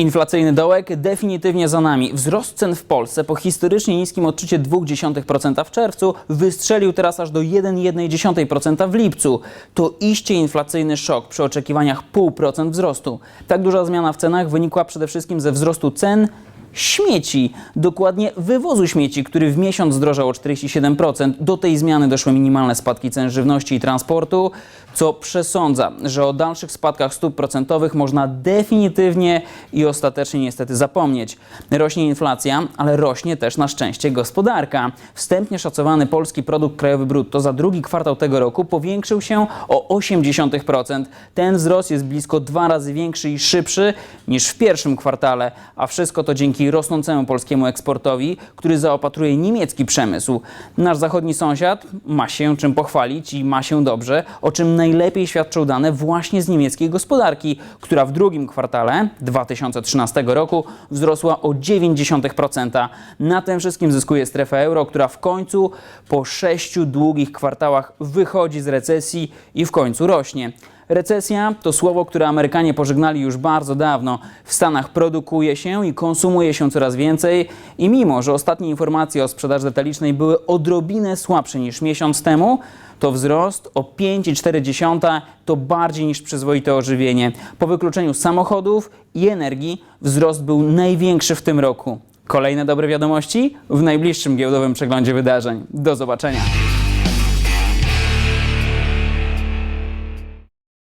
Inflacyjny dołek definitywnie za nami. Wzrost cen w Polsce po historycznie niskim odczycie 0,2% w czerwcu wystrzelił teraz aż do 1,1% w lipcu. To iście inflacyjny szok przy oczekiwaniach 0,5% wzrostu. Tak duża zmiana w cenach wynikła przede wszystkim ze wzrostu cen śmieci, dokładnie wywozu śmieci, który w miesiąc zdrożał o 47%. Do tej zmiany doszły minimalne spadki cen żywności i transportu, co przesądza, że o dalszych spadkach stóp procentowych można definitywnie i ostatecznie niestety zapomnieć. Rośnie inflacja, ale rośnie też na szczęście gospodarka. Wstępnie szacowany polski produkt krajowy brutto za drugi kwartał tego roku powiększył się o 0,8%. Ten wzrost jest blisko dwa razy większy i szybszy niż w pierwszym kwartale, a wszystko to dzięki rosnącemu polskiemu eksportowi, który zaopatruje niemiecki przemysł. Nasz zachodni sąsiad ma się czym pochwalić i ma się dobrze, o czym najlepiej świadczą dane właśnie z niemieckiej gospodarki, która w drugim kwartale 2013 roku wzrosła o 0,9%. Na tym wszystkim zyskuje strefa euro, która w końcu po sześciu długich kwartałach wychodzi z recesji i w końcu rośnie. Recesja to słowo, które Amerykanie pożegnali już bardzo dawno. W Stanach produkuje się i konsumuje się coraz więcej i mimo, że ostatnie informacje o sprzedaży detalicznej były odrobinę słabsze niż miesiąc temu, to wzrost o 5,4 to bardziej niż przyzwoite ożywienie. Po wykluczeniu samochodów i energii wzrost był największy w tym roku. Kolejne dobre wiadomości w najbliższym giełdowym przeglądzie wydarzeń. Do zobaczenia.